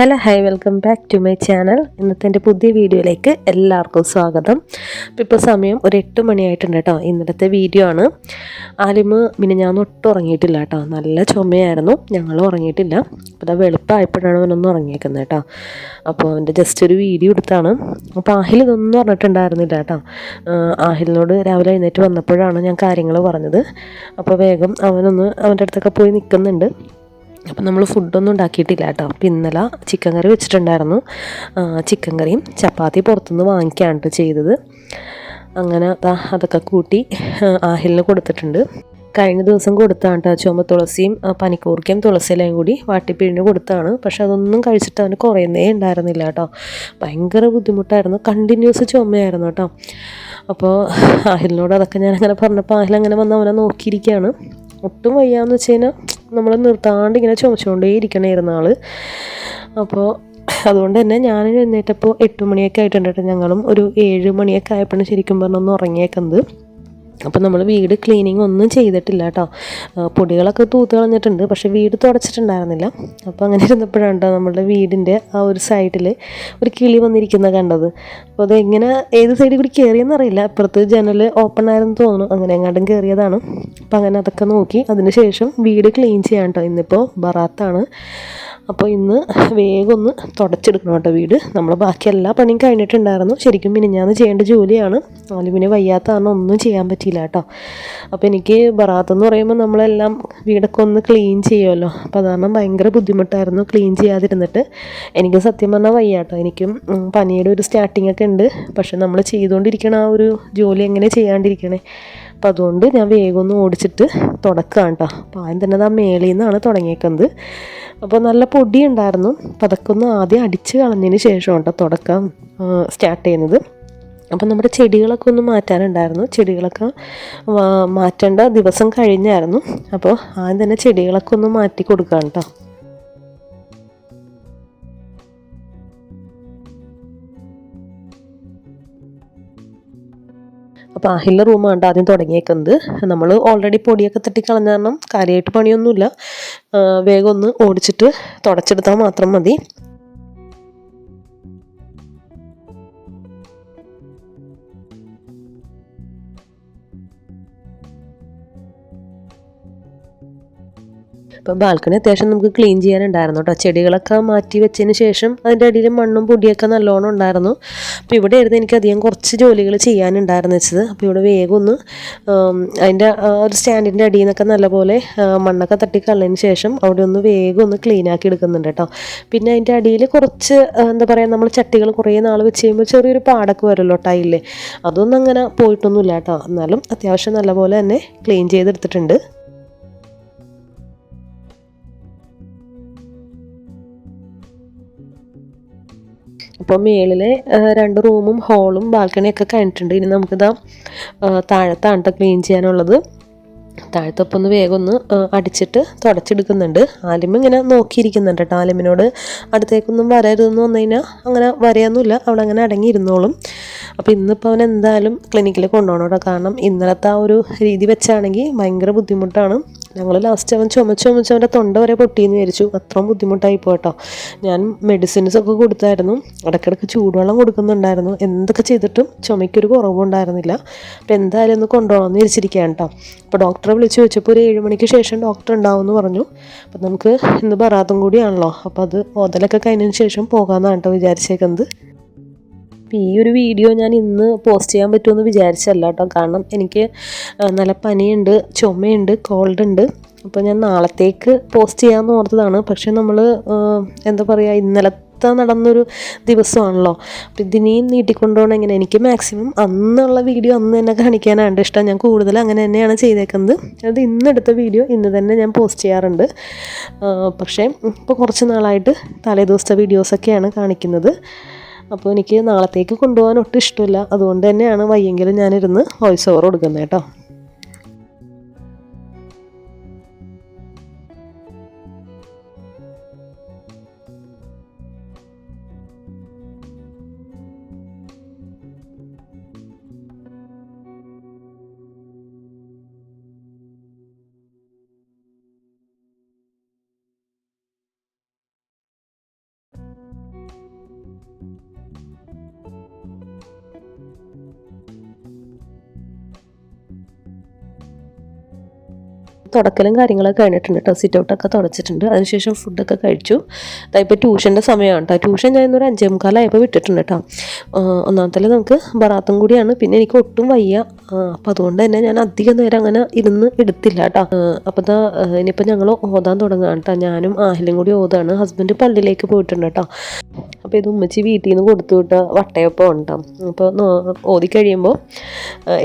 Hello hi welcome back to my channel. ഇന്നത്തെ എന്റെ പുതിയ വീഡിയോയിലേക്ക് എല്ലാവർക്കും സ്വാഗതം. അപ്പോൾ ഇപ്പോൾ സമയം ഒരു എട്ട് മണിയായിട്ടുണ്ട് കേട്ടോ. ഇന്നലത്തെ വീഡിയോ ആണ്. ആലിമ് പിന്നെ ഞാൻ ഒട്ടും ഉറങ്ങിയിട്ടില്ല കേട്ടോ. നല്ല ചുമയായിരുന്നു. ഞങ്ങൾ ഉറങ്ങിയിട്ടില്ല. അപ്പോൾ അത് വെളുപ്പായപ്പോഴാണ് അവനൊന്നും ഉറങ്ങിയേക്കുന്നത് കേട്ടോ. അപ്പോൾ അവന്റെ ജസ്റ്റ് ഒരു വീഡിയോ എടുത്താണ്. അപ്പോൾ ആഹിൽ ഇതൊന്നും പറഞ്ഞിട്ടുണ്ടായിരുന്നില്ല കേട്ടോ. ആഹിലിനോട് രാവിലെ എഴുന്നേറ്റ് വന്നപ്പോഴാണ് ഞാൻ കാര്യങ്ങൾ പറഞ്ഞത്. അപ്പോൾ വേഗം അവനൊന്ന് അവന്റെ അടുത്തൊക്കെ പോയി നിൽക്കുന്നുണ്ട്. അപ്പം നമ്മൾ ഫുഡൊന്നും ഉണ്ടാക്കിയിട്ടില്ല കേട്ടോ. അപ്പം ഇന്നലെ ചിക്കൻ കറി വെച്ചിട്ടുണ്ടായിരുന്നു. ചിക്കൻ കറിയും ചപ്പാത്തി പുറത്തുനിന്ന് വാങ്ങിക്കാണ് കേട്ടോ ചെയ്തത്. അങ്ങനെ അതൊക്കെ കൂട്ടി ആഹിലിന് കൊടുത്തിട്ടുണ്ട്. കഴിഞ്ഞ ദിവസം കൊടുത്താണ് ചുമ തുളസിയും പനിക്കൂർക്കയും തുളസിയിലയും കൂടി വാട്ടിപ്പിഴിഞ്ഞ് കൊടുത്താണ് പക്ഷെ അതൊന്നും കഴിച്ചിട്ട് അവന് കുറയുന്നേ ഉണ്ടായിരുന്നില്ല കേട്ടോ. ഭയങ്കര ബുദ്ധിമുട്ടായിരുന്നു. കണ്ടിന്യൂസ് ചുമയായിരുന്നു കേട്ടോ. അപ്പോൾ ആഹിലിനോട് അതൊക്കെ ഞാൻ അങ്ങനെ പറഞ്ഞപ്പോൾ ആഹിൽ അങ്ങനെ വന്ന് അവനെ നോക്കിയിരിക്കുകയാണ്. ഒട്ടും വയ്യാന്ന് വെച്ച് കഴിഞ്ഞാൽ നമ്മൾ നിർത്താണ്ട് ഇങ്ങനെ ചുമച്ചുകൊണ്ടേ ഇരിക്കണമായിരുന്നു ആൾ. അപ്പോൾ അതുകൊണ്ട് തന്നെ ഞാൻ എഴുന്നേറ്റപ്പോൾ എട്ട് മണിയൊക്കെ ആയിട്ടുണ്ട് ഞങ്ങളും. ഒരു ഏഴ് മണിയൊക്കെ ആയപ്പോഴാണ് ശരിക്കും പറഞ്ഞൊന്ന് ഉറങ്ങിയേക്കുന്നത്. അപ്പോൾ നമ്മൾ വീട് ക്ലീനിങ് ഒന്നും ചെയ്തിട്ടില്ല കേട്ടോ പൊടികളൊക്കെ തൂത്ത് കളഞ്ഞിട്ടുണ്ട്. പക്ഷെ വീട് തുടച്ചിട്ടുണ്ടായിരുന്നില്ല. അപ്പോൾ അങ്ങനെ ഇരുന്നപ്പോഴാണ് കേട്ടോ നമ്മുടെ വീടിന്റെ ആ ഒരു സൈഡിൽ ഒരു കിളി വന്നിരിക്കുന്ന കണ്ടത്. അപ്പോൾ അത് എങ്ങനെ ഏത് സൈഡിൽ കൂടി കയറിയെന്ന് അറിയില്ല. അപ്പുറത്ത് ജനൽ ഓപ്പൺ ആയിരുന്നു തോന്നുന്നു. അങ്ങനെ എങ്ങാണ്ടും കയറിയതാണ് അപ്പോൾ അങ്ങനെ അതൊക്കെ നോക്കി. അതിന് ശേഷം വീട് ക്ലീൻ ചെയ്യാൻ കേട്ടോ ഇന്നിപ്പോൾ ബറാത്താണ്. അപ്പോൾ ഇന്ന് വേഗം ഒന്ന് തുടച്ചെടുക്കണം കേട്ടോ വീട്. നമ്മൾ ബാക്കി എല്ലാ പണിയും കഴിഞ്ഞിട്ടുണ്ടായിരുന്നു. ശരിക്കും മിനിഞ്ഞാന്ന് ചെയ്യേണ്ട ജോലിയാണ്. ആലുമിന് വയ്യാത്ത കാരണം ഒന്നും ചെയ്യാൻ പറ്റിയില്ല കേട്ടോ. അപ്പോൾ എനിക്ക് ബറാത്തെന്ന് പറയുമ്പോൾ നമ്മളെല്ലാം വീടൊക്കെ ഒന്ന് ക്ലീൻ ചെയ്യുമല്ലോ. അപ്പോൾ അതാണ് ഭയങ്കര ബുദ്ധിമുട്ടായിരുന്നു ക്ലീൻ ചെയ്യാതിരുന്നിട്ട്. എനിക്ക് സത്യം പറഞ്ഞാൽ വയ്യാട്ടോ എനിക്കും പനിയുടെ ഒരു സ്റ്റാർട്ടിംഗ് ഒക്കെ ഉണ്ട്. പക്ഷെ നമ്മൾ ചെയ്തുകൊണ്ടിരിക്കണ ആ ഒരു ജോലി എങ്ങനെ ചെയ്യാണ്ടിരിക്കണേ? അപ്പം അതുകൊണ്ട് ഞാൻ വേഗം ഒന്ന് ഓടിച്ചിട്ട് തുടക്കുകയാണ് കേട്ടോ അപ്പോൾ ആദ്യം തന്നെ ആ മേളിൽ നിന്നാണ് തുടങ്ങിയേക്കുന്നത് അപ്പോൾ നല്ല പൊടി ഉണ്ടായിരുന്നു അപ്പം അതൊക്കെ ഒന്ന് ആദ്യം അടിച്ച് കളഞ്ഞതിന് ശേഷം കേട്ടോ തുടക്കം സ്റ്റാർട്ട് ചെയ്യുന്നത്. അപ്പം നമ്മുടെ ചെടികളൊക്കെ ഒന്ന് മാറ്റാനുണ്ടായിരുന്നു. ചെടികളൊക്കെ മാറ്റേണ്ട ദിവസം കഴിഞ്ഞായിരുന്നു. അപ്പോൾ ആദ്യം തന്നെ ചെടികളൊക്കെ ഒന്ന് മാറ്റി കൊടുക്കാം കേട്ടോ അപ്പോൾ ആഹിലിന്റെ റൂമാണ് ആദ്യം തുടങ്ങിയേക്കുന്നത്. നമ്മൾ ഓൾറെഡി പൊടിയൊക്കെ തട്ടി കളഞ്ഞ കാരണം കാര്യമായിട്ട് പണിയൊന്നുമില്ല. വേഗം ഒന്ന് ഓടിച്ചിട്ട് തുടച്ചെടുത്താൽ മാത്രം മതി. ഇപ്പോൾ ബാൽക്കണി അത്യാവശ്യം നമുക്ക് ക്ലീൻ ചെയ്യാനുണ്ടായിരുന്നു കേട്ടോ ചെടികളൊക്കെ മാറ്റി വെച്ചതിന് ശേഷം അതിന്റെ അടിയിൽ മണ്ണും പൊടിയൊക്കെ നല്ലോണം ഉണ്ടായിരുന്നു. അപ്പോൾ ഇവിടെ ആയിരുന്നു എനിക്ക് അധികം കുറച്ച് ജോലികൾ ചെയ്യാനുണ്ടായിരുന്നു വെച്ചത്. അപ്പോൾ ഇവിടെ വേഗം ഒന്ന് അതിന്റെ ഒരു സ്റ്റാൻഡിന്റെ അടിയിൽ നിന്നൊക്കെ നല്ലപോലെ മണ്ണൊക്കെ തട്ടി കളഞ്ഞതിന് ശേഷം അവിടെ ഒന്ന് വേഗം ഒന്ന് ക്ലീൻ ആക്കി എടുക്കുന്നുണ്ട് കേട്ടോ പിന്നെ അതിന്റെ അടിയിൽ കുറച്ച് എന്താ പറയുക നമ്മൾ ചട്ടികൾ കുറേ നാൾ വെച്ച് കഴിയുമ്പോൾ ചെറിയൊരു പാടൊക്കെ വരുമല്ലോ ടൈലിൽ അതൊന്നും അങ്ങനെ പോയിട്ടൊന്നുമില്ല കേട്ടോ എന്നാലും അത്യാവശ്യം നല്ലപോലെ തന്നെ ക്ലീൻ ചെയ്തെടുത്തിട്ടുണ്ട്. അപ്പോൾ മേളിലെ രണ്ട് റൂമും ഹോളും ബാൽക്കണിയൊക്കെ കഴിഞ്ഞിട്ടുണ്ട്. ഇനി നമുക്കിതാ താഴത്താണ് ക്ലീൻ ചെയ്യാനുള്ളത്. താഴത്തൊപ്പം ഒന്ന് വേഗം ഒന്ന് അടിച്ചിട്ട് തുടച്ചെടുക്കുന്നുണ്ട്. ആലിമ ഇങ്ങനെ നോക്കിയിരിക്കുന്നുണ്ട് കേട്ടോ. ആലിമിനോട് അടുത്തേക്കൊന്നും വരരുതെന്ന് വന്നു കഴിഞ്ഞാൽ അങ്ങനെ വരയൊന്നുമില്ല. അവിടെ അങ്ങനെ അടങ്ങിയിരുന്നോളും. അപ്പോൾ ഇന്നിപ്പോൾ അവൻ എന്തായാലും ക്ലിനിക്കിൽ കൊണ്ടുപോകണം കേട്ടോ. കാരണം ഇന്നലത്തെ ആ ഒരു രീതി വെച്ചാണെങ്കിൽ ഭയങ്കര ബുദ്ധിമുട്ടാണ്. ഞങ്ങൾ ലാസ്റ്റ് അവൻ ചുമച്ച് ചുമച്ച് അവന്റെ തൊണ്ട വരെ പൊട്ടിയെന്ന് വിചാരിച്ചു. അത്രയും ബുദ്ധിമുട്ടായി പോട്ടോ ഞാൻ മെഡിസിൻസ് ഒക്കെ കൊടുത്തായിരുന്നു. ഇടയ്ക്കിടയ്ക്ക് ചൂടുവെള്ളം കൊടുക്കുന്നുണ്ടായിരുന്നു. എന്തൊക്കെ ചെയ്തിട്ടും ചുമയ്ക്കൊരു കുറവുണ്ടായിരുന്നില്ല അപ്പോൾ എന്തായാലും ഒന്ന് കൊണ്ടുപോകണമെന്ന് വിചാരിച്ചിരിക്കുകയാണ് കേട്ടോ. അപ്പോൾ ഡോക്ടറെ വിളിച്ച് വെച്ചപ്പോൾ ഒരു ഏഴ് മണിക്ക് ശേഷം ഡോക്ടർ ഉണ്ടാവുമെന്ന് പറഞ്ഞു. അപ്പോൾ നമുക്ക് ഇന്ന് ബറാത്തും കൂടിയാണല്ലോ. അപ്പോൾ അത് ഓതലൊക്കെ കഴിഞ്ഞതിന് ശേഷം പോകാമെന്നാണ് കേട്ടോ വിചാരിച്ചേക്കുന്നത്. അപ്പോൾ ഈ ഒരു വീഡിയോ ഞാൻ ഇന്ന് പോസ്റ്റ് ചെയ്യാൻ പറ്റുമെന്ന് വിചാരിച്ചല്ല കേട്ടോ. കാരണം എനിക്ക് നല്ല പനിയുണ്ട് ചുമയുണ്ട് കോൾഡ് ഉണ്ട്. അപ്പോൾ ഞാൻ നാളത്തേക്ക് പോസ്റ്റ് ചെയ്യാമെന്ന് ഓർത്തതാണ്. പക്ഷേ നമ്മൾ എന്താ പറയുക ഇന്നലത്തെ നടന്നൊരു ദിവസമാണല്ലോ. അപ്പം ഇതിനെയും നീട്ടിക്കൊണ്ടുപോകണം എങ്ങനെ? എനിക്ക് മാക്സിമം അന്നുള്ള വീഡിയോ അന്ന് തന്നെ കാണിക്കാനാണ് ഇഷ്ടം. ഞാൻ കൂടുതൽ അങ്ങനെ തന്നെയാണ് ചെയ്തേക്കുന്നത്. അത് ഇന്നെടുത്ത വീഡിയോ ഇന്ന് തന്നെ ഞാൻ പോസ്റ്റ് ചെയ്യാറുണ്ട്. പക്ഷേ ഇപ്പോൾ കുറച്ച് നാളായിട്ട് തലേ ദിവസത്തെ വീഡിയോസൊക്കെയാണ് കാണിക്കുന്നത്. അപ്പോൾ എനിക്ക് നാളത്തേക്ക് കൊണ്ടുപോകാൻ ഒട്ടും ഇഷ്ടമില്ല. അതുകൊണ്ട് തന്നെയാണ് വയ്യെങ്കിലും ഞാനിരുന്ന് വോയിസ് ഓവർ കൊടുക്കുന്നത് കേട്ടോ. തുടക്കലും കാര്യങ്ങളൊക്കെ കഴിഞ്ഞിട്ടുണ്ട് കേട്ടോ. സിറ്റ് ഔട്ട് ഒക്കെ തുടച്ചിട്ടുണ്ട്. അതിനുശേഷം ഫുഡൊക്കെ കഴിച്ചു. ഇപ്പോൾ ട്യൂഷന്റെ സമയമാണ് കേട്ടോ. ട്യൂഷൻ ഞാൻ ഇന്നൊരു അഞ്ചേ മുക്കാലായപ്പോൾ വിട്ടിട്ടുണ്ട് കേട്ടോ. ഒന്നാമത്തെ നമുക്ക് ബറാത്തും കൂടിയാണ്. പിന്നെ എനിക്ക് ഒട്ടും വയ്യ. അപ്പോൾ അതുകൊണ്ട് തന്നെ ഞാൻ അധികം നേരം അങ്ങനെ ഇരുന്ന് എടുത്തില്ല കേട്ടോ. അപ്പോൾ ദാ ഇനിയിപ്പോൾ ഞങ്ങൾ ഓതാൻ തുടങ്ങുകയാണ് കേട്ടോ. ഞാനും ആഹിലും കൂടി ഓതാണ് ഹസ്ബൻഡ് പള്ളിയിലേക്ക് പോയിട്ടുണ്ട് കേട്ടോ. അപ്പോൾ ഇത് ഉമ്മച്ചി വീട്ടിൽ നിന്ന് കൊടുത്തു വിട്ട വട്ടയപ്പം ഉണ്ടോ അപ്പോൾ ഓതി കഴിയുമ്പോൾ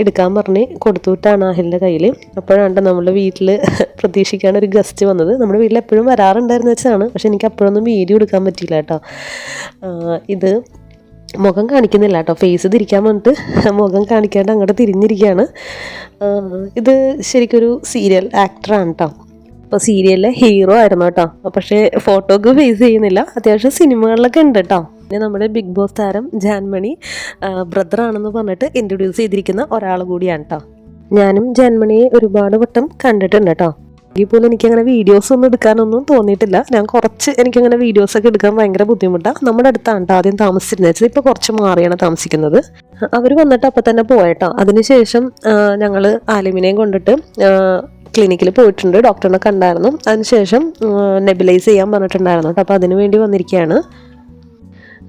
എടുക്കാൻ പറഞ്ഞ് കൊടുത്തു വിട്ടാണ് ആഹിലിന്റെ കയ്യിൽ അപ്പോഴാണ് നമ്മുടെ വീട്ടിൽ പ്രതീക്ഷിക്കാണ് ഒരു ഗസ്റ്റ് വന്നത്. നമ്മുടെ വീട്ടിൽ എപ്പോഴും വരാറുണ്ടായിരുന്നു വെച്ചാണ്. പക്ഷെ എനിക്ക് അപ്പോഴൊന്നും വീഡിയോ എടുക്കാൻ പറ്റിയില്ല കേട്ടോ. ഇത് മുഖം കാണിക്കുന്നില്ല കേട്ടോ. ഫേസ് തിരിക്കാൻ വന്നിട്ട് മുഖം കാണിക്കാണ്ട് അങ്ങോട്ട് തിരിഞ്ഞിരിക്കുകയാണ്. ഇത് ശരിക്കൊരു സീരിയൽ ആക്ടറാണ് കേട്ടോ അപ്പോൾ സീരിയലിലെ ഹീറോ ആയിരുന്നു കേട്ടോ. പക്ഷേ ഫോട്ടോക്ക് ഫേസ് ചെയ്യുന്നില്ല. അത്യാവശ്യം സിനിമകളിലൊക്കെ ഉണ്ട് കേട്ടോ പിന്നെ നമ്മുടെ ബിഗ് ബോസ് താരം ജാൻമണി ബ്രദറാണെന്ന് പറഞ്ഞിട്ട് ഇൻട്രൊഡ്യൂസ് ചെയ്തിരിക്കുന്ന ഒരാൾ കൂടിയാണ് കേട്ടോ ഞാനും ജന്മണിയെ ഒരുപാട് വട്ടം കണ്ടിട്ടുണ്ട് കേട്ടോ എങ്കിൽ പോലും എനിക്കങ്ങനെ വീഡിയോസ് ഒന്നും എടുക്കാനൊന്നും തോന്നിയിട്ടില്ല. ഞാൻ കുറച്ച് എനിക്കങ്ങനെ വീഡിയോസ് ഒക്കെ എടുക്കാൻ ഭയങ്കര ബുദ്ധിമുട്ടാണ് നമ്മുടെ അടുത്താണ് കേട്ടോ ആദ്യം താമസിച്ചിരുന്നത്. വെച്ചാൽ ഇപ്പോൾ കുറച്ച് മാറിയാണ് താമസിക്കുന്നത്. അവർ വന്നിട്ട് അപ്പൊ തന്നെ പോയട്ടോ. അതിനുശേഷം ഞങ്ങൾ ആലുമിനെയും കൊണ്ടിട്ട് ക്ലിനിക്കിൽ പോയിട്ടുണ്ട്. ഡോക്ടറിനെ കണ്ടായിരുന്നു. അതിനുശേഷം നെബിലൈസ് ചെയ്യാൻ പറഞ്ഞിട്ടുണ്ടായിരുന്നു കേട്ടോ അപ്പൊ അതിനു വേണ്ടി വന്നിരിക്കുകയാണ്.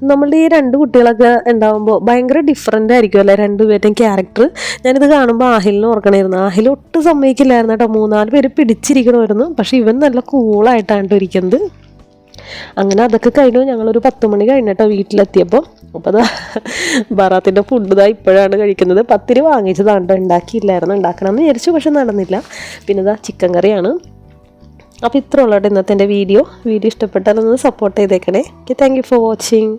നമ്മളുടെ ഈ രണ്ട് കുട്ടികളൊക്കെ ഉണ്ടാകുമ്പോൾ ഭയങ്കര ഡിഫറെന്റ് ആയിരിക്കും അല്ലേ? രണ്ടുപേരുടെയും ക്യാരക്ടർ ഞാനിത് കാണുമ്പോൾ ആഹിലിനെ ഓർക്കണമായിരുന്നു ആഹിൽ ഒട്ടും സമ്മതിക്കില്ലായിരുന്നു കേട്ടോ. മൂന്നാൽ പേര് പിടിച്ചിരിക്കണമായിരുന്നു പക്ഷേ ഇവൻ നല്ല കൂളായിട്ടാണ് ട്ടോ ഇരിക്കുന്നത്. അങ്ങനെ അതൊക്കെ കഴിഞ്ഞു. ഞങ്ങളൊരു പത്ത് മണി കഴിഞ്ഞിട്ടോ വീട്ടിലെത്തിയപ്പോൾ അപ്പോൾ അതാ ബറാത്തിന്റെ ഫുഡ് ഇതാ ഇപ്പോഴാണ് കഴിക്കുന്നത്. പത്തിരി വാങ്ങിച്ചതാണ് ട്ടോ ഉണ്ടാക്കിയില്ലായിരുന്നു. ഉണ്ടാക്കണമെന്ന് വിചാരിച്ചു പക്ഷെ നടന്നില്ല. പിന്നെ ഇതാ ചിക്കൻ കറിയാണ്. അപ്പോൾ ഇത്ര ഇന്നത്തെ എന്റെ വീഡിയോ വീഡിയോ ഇഷ്ടപ്പെട്ടാൽ ഒന്ന് സപ്പോർട്ട് ചെയ്തേക്കണേ താങ്ക് യു ഫോർ വാച്ചിങ്